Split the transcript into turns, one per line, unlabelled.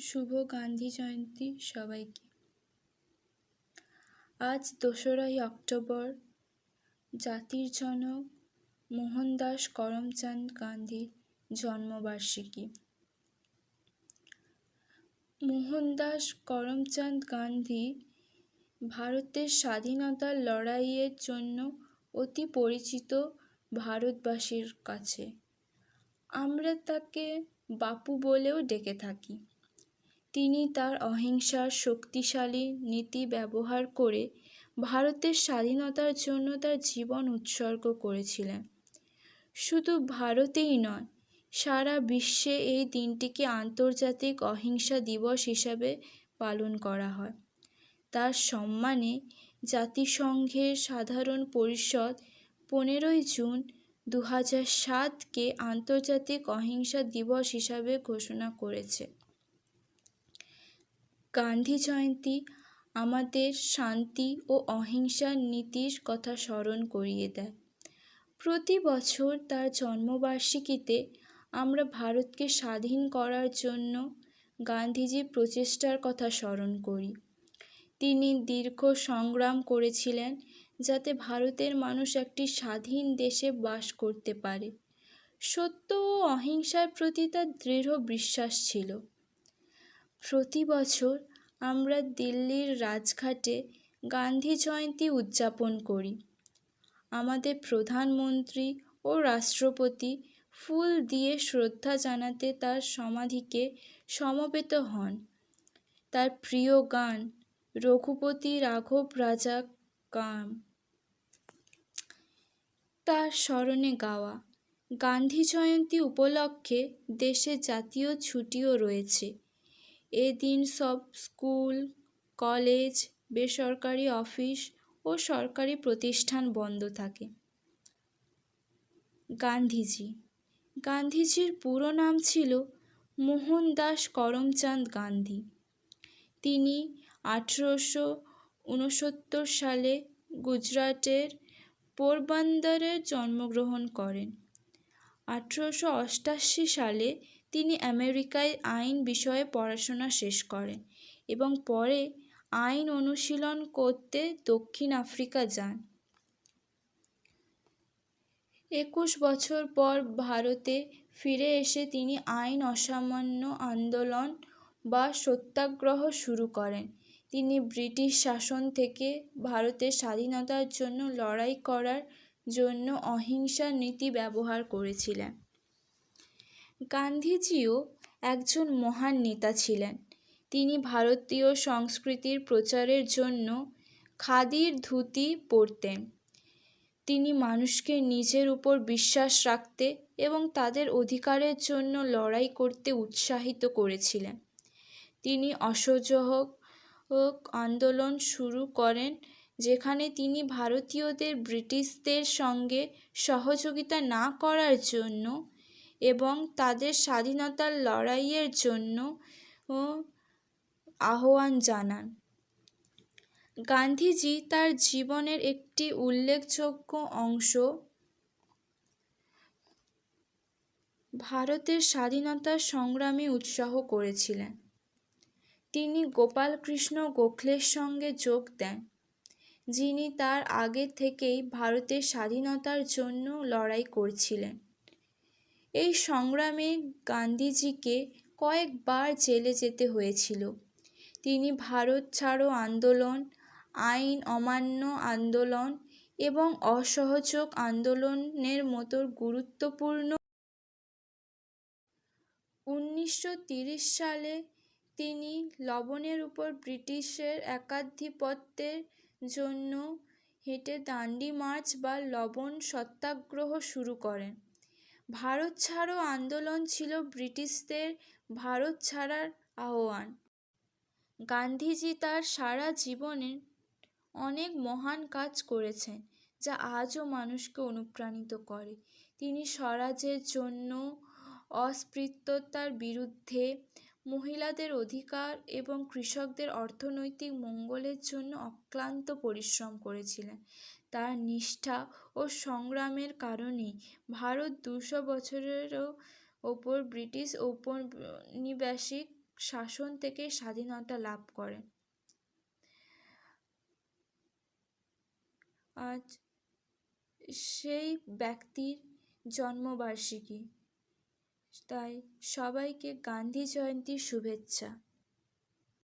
শুভ গান্ধী জয়ন্তী সবাইকে। আজ দোসরাই অক্টোবর, জাতির জনক মোহনদাস করমচাঁদ গান্ধীর জন্মবার্ষিকী। মোহনদাস করমচাঁদ গান্ধী ভারতের স্বাধীনতার লড়াইয়ের জন্য অতি পরিচিত ভারতবাসীর কাছে। আমরা তাকে বাপু বলেও ডেকে থাকি। তিনি তার অহিংসার শক্তিশালী নীতি ব্যবহার করে ভারতের স্বাধীনতার জন্য তার জীবন উৎসর্গ করেছিলেন। শুধু ভারতেই নয়, সারা বিশ্বে এই দিনটিকে আন্তর্জাতিক অহিংসা দিবস হিসাবে পালন করা হয়। তার সম্মানে জাতিসংঘের সাধারণ পরিষদ পনেরোই জুন দু হাজার সাতকে আন্তর্জাতিক অহিংসা দিবস হিসাবে ঘোষণা করেছে। গান্ধী জয়ন্তী আমাদের শান্তি ও অহিংসার নীতির কথা স্মরণ করিয়ে দেয়। প্রতি বছর তার জন্মবার্ষিকীতে আমরা ভারতকে স্বাধীন করার জন্য গান্ধীজির প্রচেষ্টার কথা স্মরণ করি। তিনি দীর্ঘ সংগ্রাম করেছিলেন যাতে ভারতের মানুষ একটি স্বাধীন দেশে বাস করতে পারে। সত্য ও অহিংসার প্রতি তার দৃঢ় বিশ্বাস ছিল। প্রতি বছর আমরা দিল্লির রাজঘাটে গান্ধী জয়ন্তী উদযাপন করি। আমাদের প্রধানমন্ত্রী ও রাষ্ট্রপতি ফুল দিয়ে শ্রদ্ধা জানাতে তার সমাধিকে সমবেত হন। তার প্রিয় গান রঘুপতি রাঘব রাজা কাম তার স্মরণে গাওয়া গান্ধী জয়ন্তী উপলক্ষে দেশে জাতীয় ছুটিও রয়েছে। এদিন সব স্কুল, কলেজ, বেসরকারি অফিস ও সরকারি প্রতিষ্ঠান বন্ধ থাকে। গান্ধীজি। গান্ধীজির পুরো নাম ছিল মোহনদাস করমচাঁদ গান্ধী। তিনি আঠেরোশো উনসত্তর সালে গুজরাটের পোরবন্দরে জন্মগ্রহণ করেন। আঠেরোশো অষ্টাশি সালে তিনি আমেরিকায় আইন বিষয়ে পড়াশোনা শেষ করেন এবং পরে আইন অনুশীলন করতে দক্ষিণ আফ্রিকা যান। একুশ বছর পর ভারতে ফিরে এসে তিনি আইন অসামান্য আন্দোলন বা সত্যাগ্রহ শুরু করেন। তিনি ব্রিটিশ শাসন থেকে ভারতের স্বাধীনতার জন্য লড়াই করার জন্য অহিংসার নীতি ব্যবহার করেছিলেন। গান্ধীজিও একজন মহান নেতা ছিলেন। তিনি ভারতীয় সংস্কৃতির প্রচারের জন্য খাদির ধুতি পরতেন। তিনি মানুষকে নিজের উপর বিশ্বাস রাখতে এবং তাদের অধিকারের জন্য লড়াই করতে উৎসাহিত করেছিলেন। তিনি অসহযোগ আন্দোলন শুরু করেন, যেখানে তিনি ভারতীয়দের ব্রিটিশদের সঙ্গে সহযোগিতা না করার জন্য এবং তাদের স্বাধীনতার লড়াইয়ের জন্য আহ্বান জানান। গান্ধীজি তার জীবনের একটি উল্লেখযোগ্য অংশ ভারতের স্বাধীনতার সংগ্রামে উৎসাহ করেছিলেন। তিনি গোপালকৃষ্ণ গোখলের সঙ্গে যোগ দেন, যিনি তার আগে থেকেই ভারতের স্বাধীনতার জন্য লড়াই করছিলেন। এই সংগ্রামে গান্ধীজিকে কয়েকবার জেলে যেতে হয়েছিল। তিনি ভারত ছাড়ো আন্দোলন, আইন অমান্য আন্দোলন এবং অসহযোগ আন্দোলনের মতো গুরুত্বপূর্ণ উনিশশো সালে তিনি লবণের উপর ব্রিটিশের একাধিপত্যের জন্য হেঁটে দান্ডি মার্চ বা লবণ সত্যাগ্রহ শুরু করেন। ভারত ছাড়ো আন্দোলন ছিল ব্রিটিশদের ভারত ছাড়ার আহ্বান। গান্ধীজি তার সারা জীবনে অনেক মহান কাজ করেছেন, যা আজও মানুষকে অনুপ্রাণিত করে। তিনি স্বরাজের জন্য অস্পৃত্যতার বিরুদ্ধে মহিলাদের অধিকার এবং কৃষকদের অর্থনৈতিক মঙ্গলের জন্য অক্লান্ত পরিশ্রম করেছিলেন। তার নিষ্ঠা ও সংগ্রামের কারণেই ভারত দুশো বছরেরও ওপর ব্রিটিশ ঔপনিবেশিক শাসন থেকে স্বাধীনতা লাভ করে। আজ সেই ব্যক্তির জন্মবার্ষিকী তাই সবাইকে গান্ধী জয়ন্তীর শুভেচ্ছা।